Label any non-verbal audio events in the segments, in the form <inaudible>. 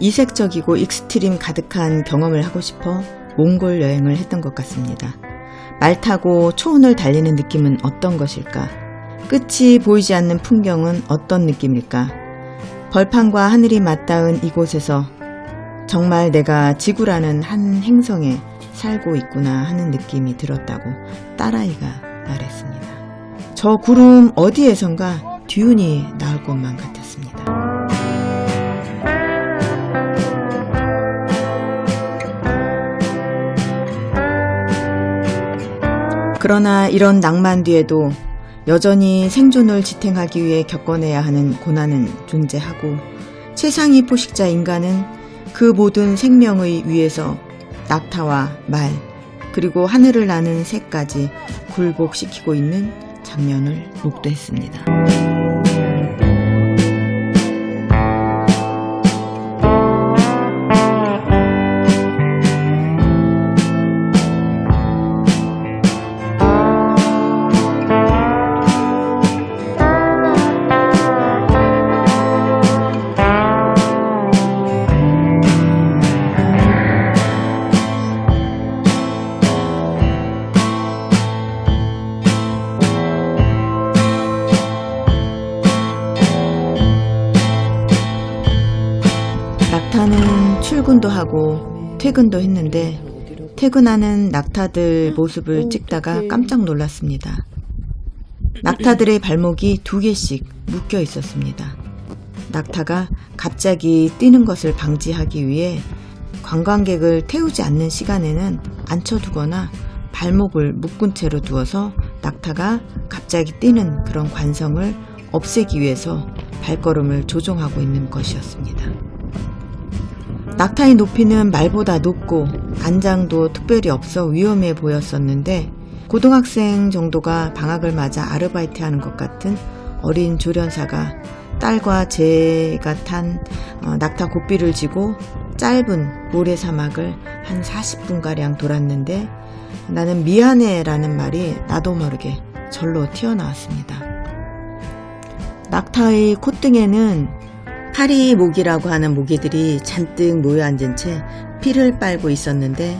이색적이고 익스트림 가득한 경험을 하고 싶어 몽골 여행을 했던 것 같습니다. 말 타고 초원을 달리는 느낌은 어떤 것일까? 끝이 보이지 않는 풍경은 어떤 느낌일까? 벌판과 하늘이 맞닿은 이곳에서 정말 내가 지구라는 한 행성에 살고 있구나 하는 느낌이 들었다고 딸아이가 말했습니다. 저 구름 어디에선가 듀운이 나올 것만 같았습 그러나 이런 낭만 뒤에도 여전히 생존을 지탱하기 위해 겪어내야 하는 고난은 존재하고 최상위 포식자 인간은 그 모든 생명의 위에서 낙타와 말 그리고 하늘을 나는 새까지 굴복시키고 있는 장면을 목도했습니다. 하고 퇴근도 했는데 퇴근하는 낙타들 모습을 찍다가 깜짝 놀랐습니다. 낙타들의 발목이 두 개씩 묶여 있었습니다. 낙타가 갑자기 뛰는 것을 방지하기 위해 관광객을 태우지 않는 시간에는 앉혀두거나 발목을 묶은 채로 두어서 낙타가 갑자기 뛰는 그런 관성을 없애기 위해서 발걸음을 조종하고 있는 것이었습니다. 낙타의 높이는 말보다 높고 안장도 특별히 없어 위험해 보였었는데 고등학생 정도가 방학을 맞아 아르바이트 하는 것 같은 어린 조련사가 딸과 제가 탄 어, 낙타 고삐를 지고 짧은 모래 사막을 한 40분가량 돌았는데 나는 미안해 라는 말이 나도 모르게 절로 튀어나왔습니다. 낙타의 콧등에는 파리 모기라고 하는 모기들이 잔뜩 모여 앉은 채 피를 빨고 있었는데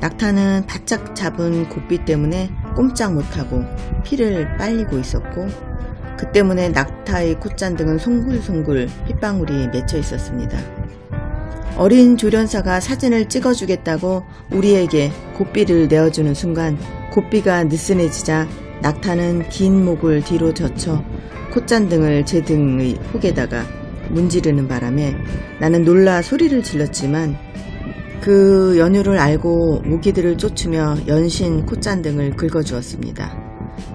낙타는 바짝 잡은 고삐 때문에 꼼짝 못하고 피를 빨리고 있었고 그 때문에 낙타의 콧잔등은 송글송글 핏방울이 맺혀 있었습니다. 어린 조련사가 사진을 찍어주겠다고 우리에게 고삐를 내어주는 순간 고삐가 느슨해지자 낙타는 긴 목을 뒤로 젖혀 콧잔등을 제 등의 혹에다가 문지르는 바람에 나는 놀라 소리를 질렀지만 그 연유를 알고 모기들을 쫓으며 연신 콧잔 등을 긁어주었습니다.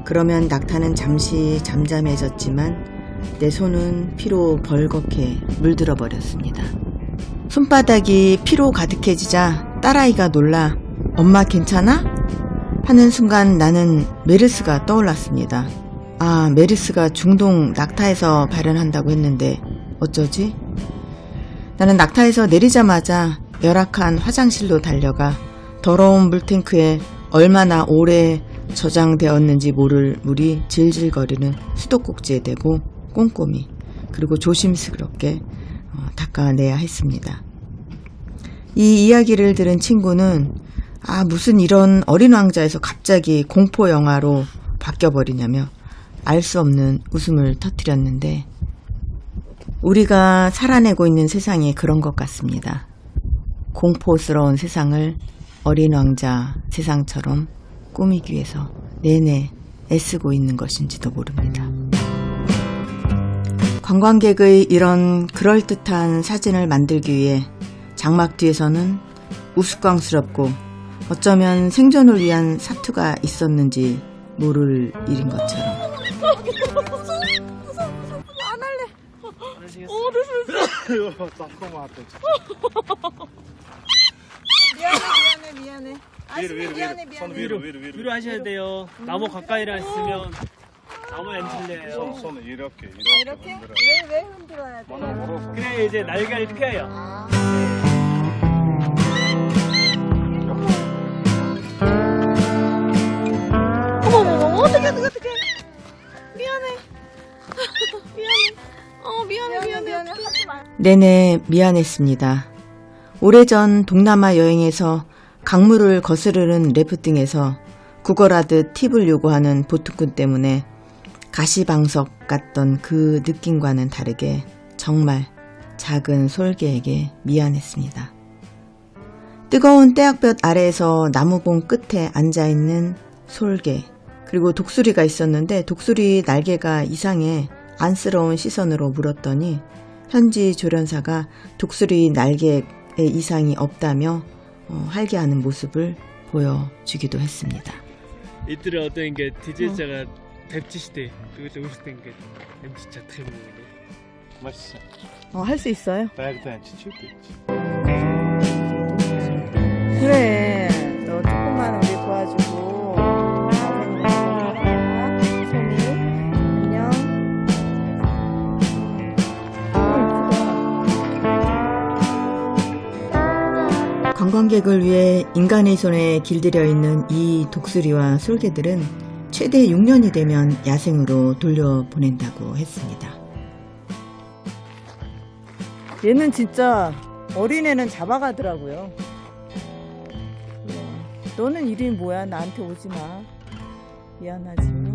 그러면 낙타는 잠시 잠잠해졌지만 내 손은 피로 벌겋게 물들어 버렸습니다. 손바닥이 피로 가득해지자 딸아이가 놀라 엄마 괜찮아? 하는 순간 나는 메르스가 떠올랐습니다. 아, 메르스가 중동 낙타에서 발현한다고 했는데 어쩌지? 나는 낙타에서 내리자마자 열악한 화장실로 달려가 더러운 물탱크에 얼마나 오래 저장되었는지 모를 물이 질질거리는 수도꼭지에 대고 꼼꼼히 그리고 조심스럽게 어, 닦아내야 했습니다. 이 이야기를 들은 친구는 아 무슨 이런 어린 왕자에서 갑자기 공포 영화로 바뀌어버리냐며 알 수 없는 웃음을 터뜨렸는데 우리가 살아내고 있는 세상이 그런 것 같습니다. 공포스러운 세상을 어린 왕자 세상처럼 꾸미기 위해서 내내 애쓰고 있는 것인지도 모릅니다. 관광객의 이런 그럴듯한 사진을 만들기 위해 장막 뒤에서는 우스꽝스럽고 어쩌면 생존을 위한 사투가 있었는지 모를 일인 것처럼 이거 왔다. 미안해 미안해 미안해 위로 위로 미안해, 위로. 손 미안해. 위로 위로 위로. 위로 하셔야 돼요. 나무 가까이라 있으면 나무 손 엔틀려요. 손 이렇게 이렇게. 아, 이렇게? 흔들어. 왜, 왜 흔들어야 돼? 머리 멀어서. 그래 이제 날개를 펴요. 아, 어머머머 어떡해 어떡해 어떡해 내내 미안했습니다. 오래전 동남아 여행에서 강물을 거스르는 래프팅에서 구걸하듯 팁을 요구하는 보트꾼 때문에 가시방석 같던 그 느낌과는 다르게 정말 작은 솔개에게 미안했습니다. 뜨거운 떼약볕 아래에서 나무봉 끝에 앉아있는 솔개, 그리고 독수리가 있었는데 독수리 날개가 이상해 안쓰러운 시선으로 물었더니 현지 조련사가 독수리 날개에 이상이 없다며 어, 활개하는 모습을 보여주기도 했습니다. 이들은 어떤 게 디제이자가 뎁지 시대 그것도 우스된 게 MC차 태몽이네. 맛있어. 어, 할 수 있어요? 그래. 관광객을 위해 인간의 손에 길들여 있는 이 독수리와 솔개들은 최대 6년이 되면 야생으로 돌려보낸다고 했습니다. 얘는 진짜 어린애는 잡아가더라고요. 너는 이름이 뭐야? 나한테 오지 마. 미안하지만.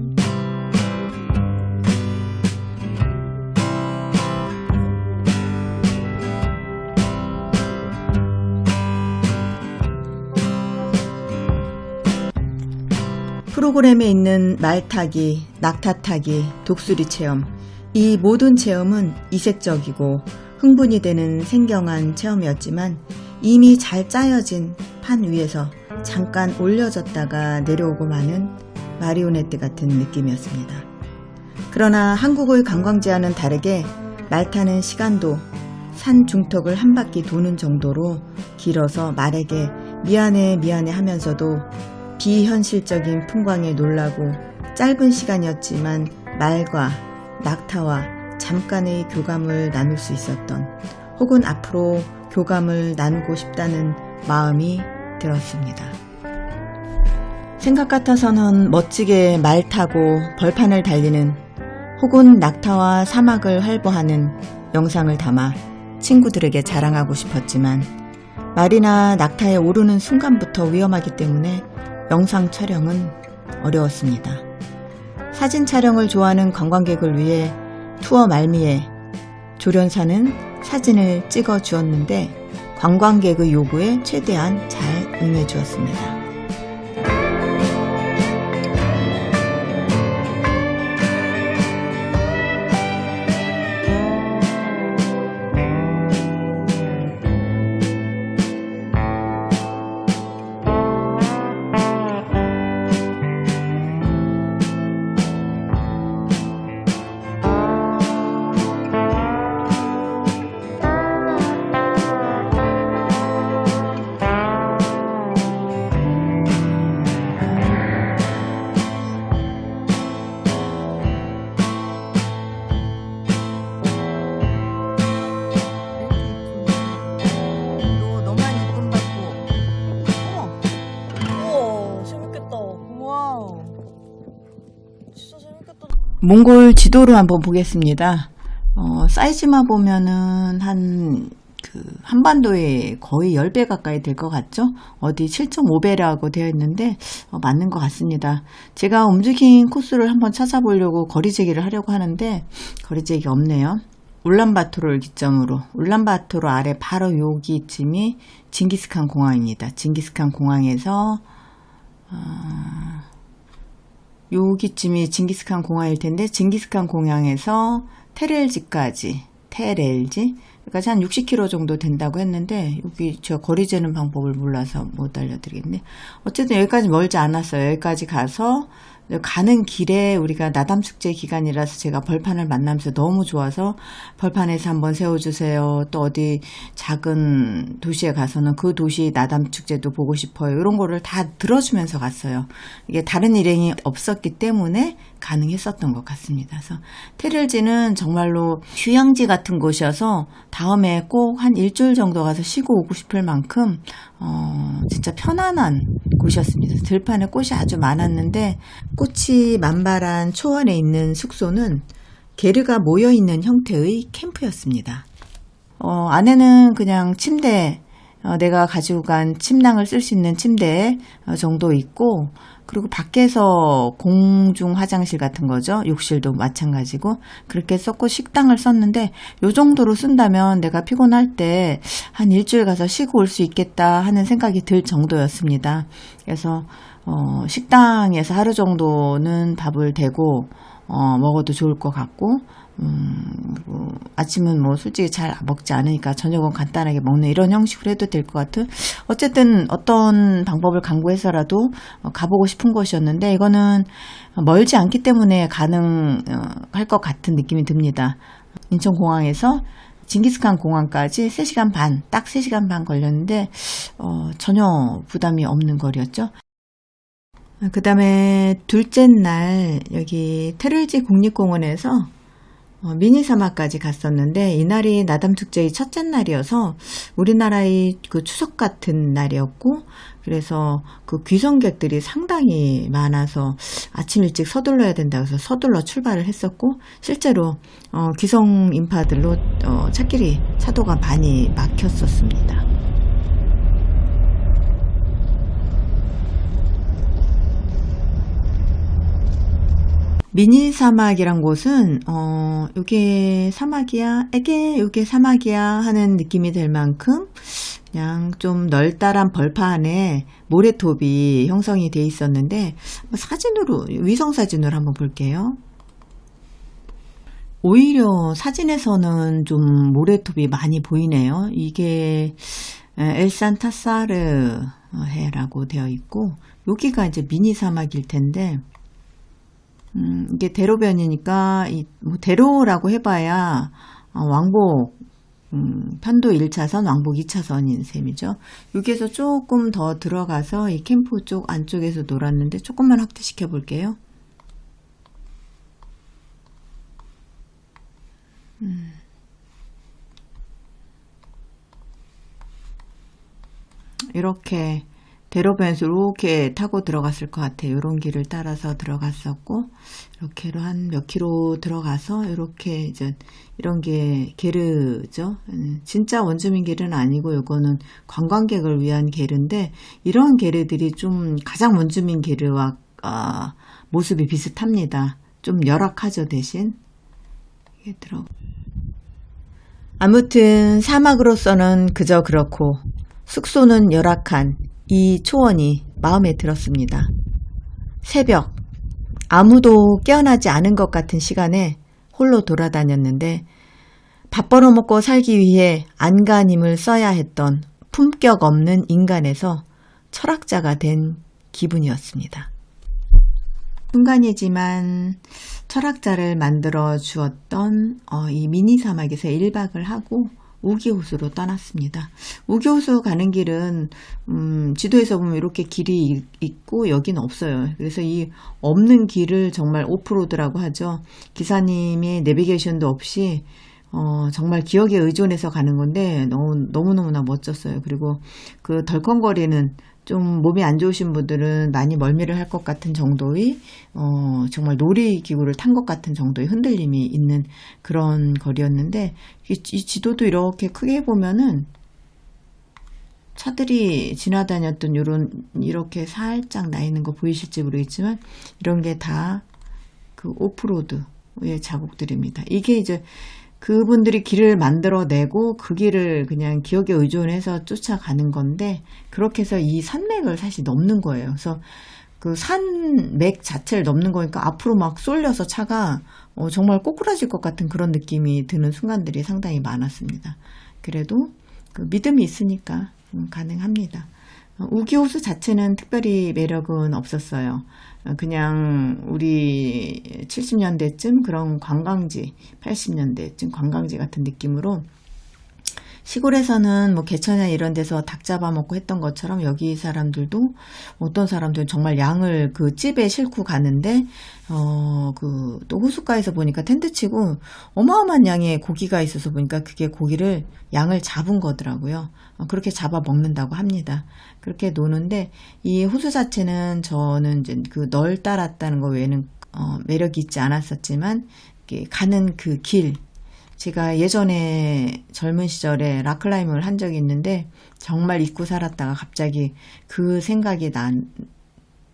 프로그램에 있는 말 타기, 낙타 타기, 독수리 체험. 이 모든 체험은 이색적이고 흥분이 되는 생경한 체험이었지만 이미 잘 짜여진 판 위에서 잠깐 올려졌다가 내려오고 마는 마리오네트 같은 느낌이었습니다. 그러나 한국의 관광지와는 다르게 말 타는 시간도 산 중턱을 한 바퀴 도는 정도로 길어서 말에게 미안해 미안해 하면서도 비현실적인 풍광에 놀라고 짧은 시간이었지만 말과 낙타와 잠깐의 교감을 나눌 수 있었던 혹은 앞으로 교감을 나누고 싶다는 마음이 들었습니다. 생각 같아서는 멋지게 말 타고 벌판을 달리는 혹은 낙타와 사막을 활보하는 영상을 담아 친구들에게 자랑하고 싶었지만 말이나 낙타에 오르는 순간부터 위험하기 때문에 영상 촬영은 어려웠습니다. 사진 촬영을 좋아하는 관광객을 위해 투어 말미에 조련사는 사진을 찍어 주었는데 관광객의 요구에 최대한 잘 응해 주었습니다. 몽골 지도를 한번 보겠습니다. 어, 사이즈만 보면은 한, 그, 한반도에 거의 10배 가까이 될 것 같죠? 어디 7.5배라고 되어 있는데, 어, 맞는 것 같습니다. 제가 움직인 코스를 한번 찾아보려고 거리재기를 하려고 하는데, 거리재기가 없네요. 울란바토르를 기점으로, 울란바토르 아래 바로 여기쯤이 징기스칸 공항입니다. 징기스칸 공항에서, 여기쯤이 징기스칸 공항일 텐데 징기스칸 공항에서 테렐지까지 테렐지 여기까지 한 60km 정도 된다고 했는데 여기 제가 거리 재는 방법을 몰라서 못 알려드리겠네. 어쨌든 여기까지 멀지 않았어요. 여기까지 가서 가는 길에 우리가 나담 축제 기간이라서 제가 벌판을 만나면서 너무 좋아서 벌판에서 한번 세워주세요. 또 어디 작은 도시에 가서는 그 도시 나담 축제도 보고 싶어요. 이런 거를 다 들어주면서 갔어요. 이게 다른 일행이 없었기 때문에 가능했었던 것 같습니다. 그래서 테를지는 정말로 휴양지 같은 곳이어서 다음에 꼭 한 일주일 정도 가서 쉬고 오고 싶을 만큼 어, 진짜 편안한 곳이었습니다. 들판에 꽃이 아주 많았는데 꽃이 만발한 초원에 있는 숙소는 게르가 모여 있는 형태의 캠프였습니다. 어, 안에는 그냥 침대, 어, 내가 가지고 간 침낭을 쓸 수 있는 침대 어, 정도 있고, 그리고 밖에서 공중 화장실 같은 거죠. 욕실도 마찬가지고 그렇게 썼고 식당을 썼는데 요 정도로 쓴다면 내가 피곤할 때 한 일주일 가서 쉬고 올 수 있겠다 하는 생각이 들 정도였습니다. 그래서 어, 식당에서 하루 정도는 밥을 대고 어, 먹어도 좋을 것 같고 음, 그리고 아침은 뭐 솔직히 잘 먹지 않으니까 저녁은 간단하게 먹는 이런 형식으로 해도 될 것 같은 어쨌든 어떤 방법을 강구해서라도 어, 가보고 싶은 곳이었는데 이거는 멀지 않기 때문에 가능할 것 같은 느낌이 듭니다. 인천공항에서 징기스칸 공항까지 3시간 반, 딱 3시간 반 걸렸는데 어, 전혀 부담이 없는 거리였죠. 그 다음에 둘째 날 여기 테르지 국립공원에서 어, 미니 사막까지 갔었는데 이날이 나담 축제의 첫째 날이어서 우리나라의 그 추석 같은 날이었고 그래서 그 귀성객들이 상당히 많아서 아침 일찍 서둘러야 된다고 해서 서둘러 출발을 했었고 실제로 어, 귀성 인파들로 어, 차길이 차도가 많이 막혔었습니다. 미니 사막이란 곳은 어 요게 사막이야 에게 요게 사막이야 하는 느낌이 들 만큼 그냥 좀 벌파 안에 모래톱이 형성이 돼 있었는데 사진으로 위성 사진으로 한번 볼게요. 오히려 사진에서는 좀 모래톱이 많이 보이네요. 이게 엘산 타사르 해라고 되어 있고 여기가 이제 미니 사막일 텐데 음, 이게 대로변이니까, 이, 뭐 대로라고 해봐야, 어, 왕복, 음, 편도 1차선, 왕복 2차선인 셈이죠. 여기에서 조금 더 들어가서 이 캠프 쪽 안쪽에서 놀았는데 조금만 확대시켜 볼게요. 음. 이렇게 대로변에서 이렇게 타고 들어갔을 것 같아요. 이런 길을 따라서 들어갔었고 이렇게로 한 몇 킬로 들어가서 이렇게 이제 이런 게 게르죠. 음, 진짜 원주민 게르는 아니고 이거는 관광객을 위한 게르인데 이런 게르들이 좀 가장 원주민 게르와 아, 모습이 비슷합니다. 좀 열악하죠 대신 이게 들어. 아무튼 사막으로서는 그저 그렇고 숙소는 열악한 이 초원이 마음에 들었습니다. 새벽, 아무도 깨어나지 않은 것 같은 시간에 홀로 돌아다녔는데 밥 벌어먹고 살기 위해 안간힘을 써야 했던 품격 없는 인간에서 철학자가 된 기분이었습니다. 순간이지만 철학자를 만들어 주었던 어, 이 미니 사막에서 1박을 하고 우기호수로 떠났습니다. 우기호수 가는 길은 음, 지도에서 보면 이렇게 길이 있고 여기는 없어요. 그래서 이 없는 길을 정말 오프로드라고 하죠. 기사님이 내비게이션도 없이 어, 정말 기억에 의존해서 가는 건데 너무 너무너무나 멋졌어요. 그리고 그 덜컹거리는 좀 몸이 안 좋으신 분들은 많이 멀미를 할 것 같은 정도의 어, 정말 놀이 기구를 탄 것 같은 정도의 흔들림이 있는 그런 거리였는데 이, 이 지도도 이렇게 크게 보면은 차들이 지나다녔던 이런 이렇게 살짝 나 있는 거 보이실지 모르겠지만 이런 게 다 그 오프로드의 자국들입니다. 이게 이제 그분들이 길을 만들어내고 그 길을 그냥 기억에 의존해서 쫓아가는 건데 그렇게 해서 이 산맥을 사실 넘는 거예요. 그래서 그 산맥 자체를 넘는 거니까 앞으로 막 쏠려서 차가 어, 정말 꼬꾸라질 것 같은 그런 느낌이 드는 순간들이 상당히 많았습니다. 그래도 그 믿음이 있으니까 음, 가능합니다. 어, 우기호수 자체는 특별히 매력은 없었어요. 어, 그냥 우리 70년대쯤 그런 관광지, 80년대쯤 관광지 같은 느낌으로 시골에서는 뭐 개천이나 이런 데서 닭 잡아먹고 했던 것처럼 여기 사람들도 어떤 사람들은 정말 양을 그 집에 싣고 가는데 어 그 또 호숫가에서 보니까 텐트 치고 어마어마한 양의 고기가 있어서 보니까 그게 고기를 양을 잡은 거더라고요. 어, 그렇게 잡아 먹는다고 합니다. 그렇게 노는데 이 호수 자체는 저는 이제 그 널 따랐다는 거 외에는 어, 매력이 있지 않았었지만 가는 그 길, 제가 예전에 젊은 시절에 락클라임을 한 적이 있는데 정말 잊고 살았다가 갑자기 그 생각이 난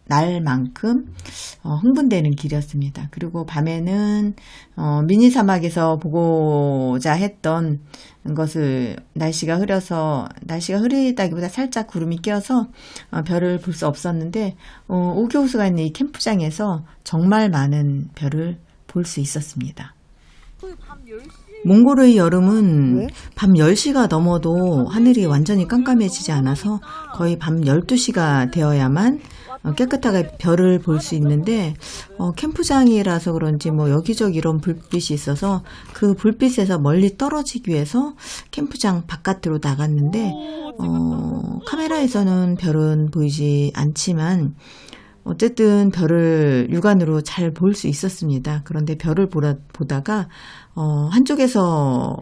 날 만큼 어, 흥분되는 길이었습니다. 그리고 밤에는 어, 미니 사막에서 보고자 했던 것을 날씨가 흐려서 날씨가 흐리다기보다 살짝 구름이 껴서 어, 별을 볼 수 없었는데 어, 오교수가 있는 이 캠프장에서 정말 많은 별을 볼 수 있었습니다. 몽골의 여름은 밤 10시가 넘어도 하늘이 완전히 깜깜해지지 않아서 거의 밤 12시가 되어야만 어, 깨끗하게 별을 볼 수 있는데 어, 캠프장이라서 그런지 뭐 여기저기 이런 불빛이 있어서 그 불빛에서 멀리 떨어지기 위해서 캠프장 바깥으로 나갔는데 어, 카메라에서는 별은 보이지 않지만 어쨌든 별을 육안으로 잘 볼 수 있었습니다. 그런데 별을 보라, 보다가 어, 한쪽에서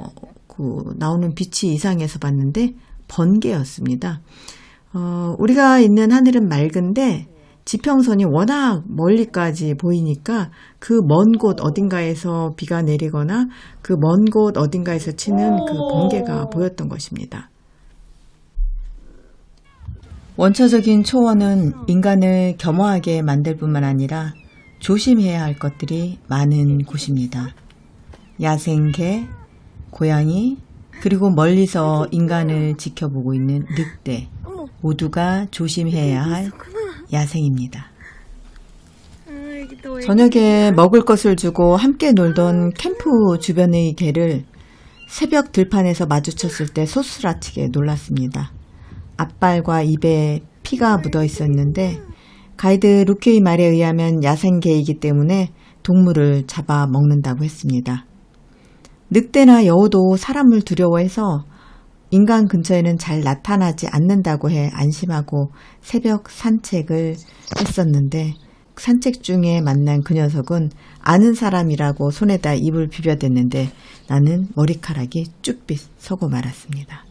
그 나오는 빛이 이상해서 봤는데 번개였습니다. 어, 우리가 있는 하늘은 맑은데 지평선이 워낙 멀리까지 보이니까 그 먼 곳 어딘가에서 비가 내리거나 그 먼 곳 어딘가에서 치는 그 번개가 보였던 것입니다. 원초적인 초원은 인간을 겸허하게 만들 뿐만 아니라 조심해야 할 것들이 많은 곳입니다. 야생개, 고양이, 그리고 멀리서 인간을 지켜보고 있는 늑대, 모두가 조심해야 할 야생입니다. 저녁에 먹을 것을 주고 함께 놀던 캠프 주변의 개를 새벽 들판에서 마주쳤을 때 소스라치게 놀랐습니다. 앞발과 입에 피가 묻어 있었는데 가이드 루키의 말에 의하면 야생개이기 때문에 동물을 잡아 먹는다고 했습니다. 늑대나 여우도 사람을 두려워해서 인간 근처에는 잘 나타나지 않는다고 해 안심하고 새벽 산책을 했었는데 산책 중에 만난 그 녀석은 아는 사람이라고 손에다 입을 비벼댔는데 나는 머리카락이 쭉빛 서고 말았습니다.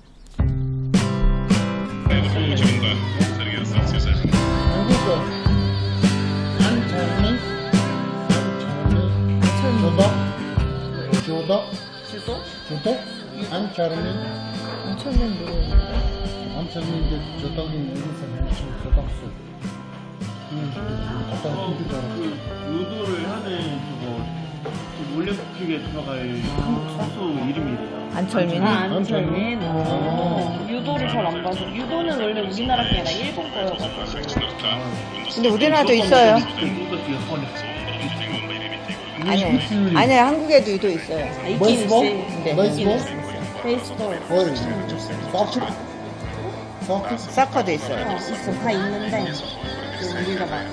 Judo? Judo? Judo? Ançarmin? 엄청난 노래. Ançarmin de Judo'nun 여기서 열심히 조덕수. 갖다 옮기잖아. 유도를 하는 그거 그 올림픽에 들어갈 한국 선수 이름이래요. 안철민이? 아, 안철민. 어. 유도를 잘 안 봐서. 유도는 원래 우리나라 게 아니라 일본 거여가지고. 근데 우리나라도 있어요. 일본에 아니요. 아니요, 한국에도 유도 있어요. 아, 있긴 베이스볼? 네. 베이스볼? 베이스볼. 어이, 서킷? 서킷? 사커도 있어요. 어, 있어. 다 있는데. 그 우리가 막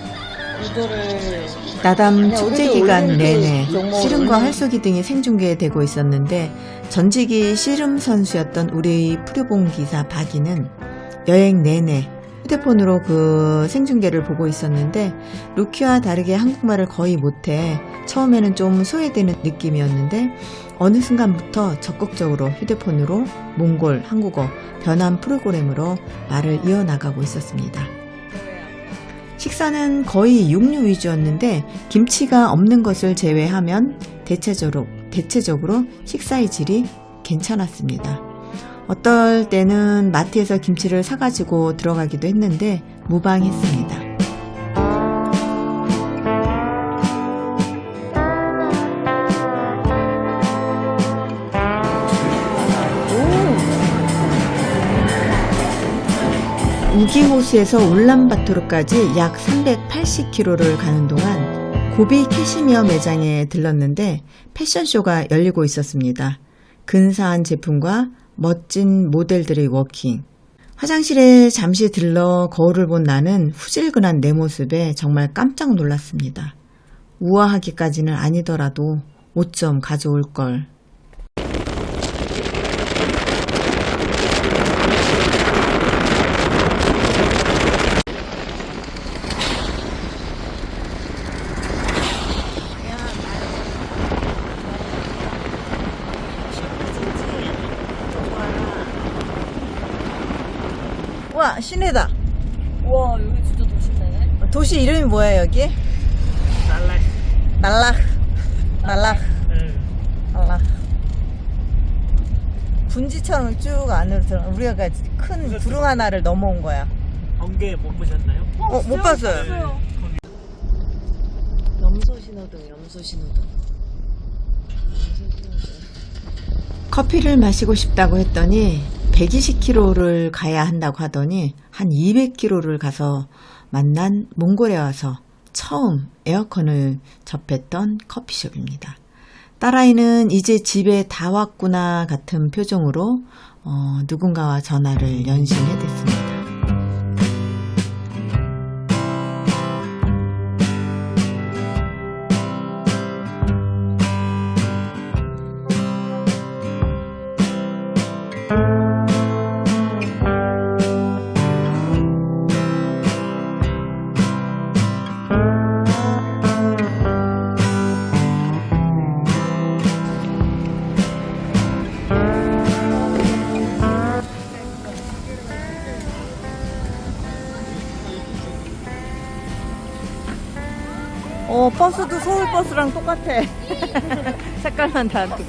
나담 축제 기간 내내 씨름과 활쏘기 등이 생중계되고 있었는데 전직이 씨름 선수였던 우리 프로봉 기사 박이는 여행 내내 휴대폰으로 그 생중계를 보고 있었는데 루키와 다르게 한국말을 거의 못해 처음에는 좀 소외되는 느낌이었는데 어느 순간부터 적극적으로 휴대폰으로 몽골, 한국어 변환 프로그램으로 말을 이어나가고 있었습니다. 식사는 거의 육류 위주였는데 김치가 없는 것을 제외하면 대체적으로, 대체적으로 식사의 질이 괜찮았습니다. 어떨 때는 마트에서 김치를 사가지고 들어가기도 했는데 무방했습니다. 우기호수에서 울란바토르까지 약 380km를 가는 동안 고비 캐시미어 매장에 들렀는데 패션쇼가 열리고 있었습니다. 근사한 제품과 멋진 모델들의 워킹. 화장실에 잠시 들러 거울을 본 나는 후질근한 내 모습에 정말 깜짝 놀랐습니다. 우아하기까지는 아니더라도 옷 좀 가져올 걸. 와, 시내다. 와 여기 진짜 도시네. 도시 이름이 뭐야, 여기? 날락. 날락. 날락. 날락. 분지처럼 쭉 안으로 들어. 우리가 큰 구릉 하나를 넘어온 거야. 번개 못 보셨나요? 어, 못 봤어요. 염소 신호등, 염소 신호등. 커피를 마시고 싶다고 했더니 120km를 가야 한다고 하더니 한 200km를 가서 만난 몽골에 와서 처음 에어컨을 접했던 커피숍입니다. 딸아이는 이제 집에 다 왔구나 같은 표정으로 어, 누군가와 전화를 연신해 댔습니다. 어, 버스도 서울 버스랑 똑같아. <laughs> 색깔만 다르고.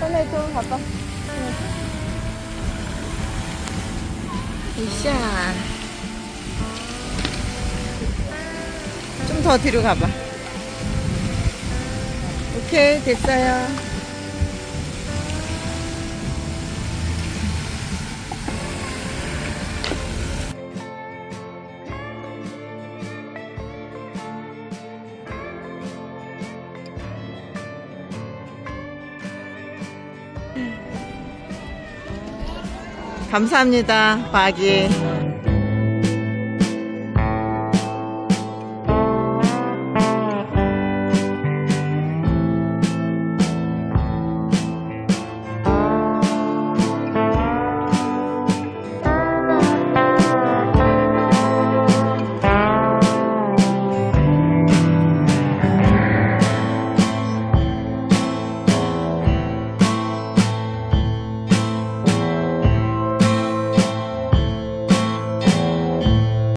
선에 좀 가봐. 으쌰. 좀 더 뒤로 가봐. 오케이, 됐어요. 감사합니다, 박이.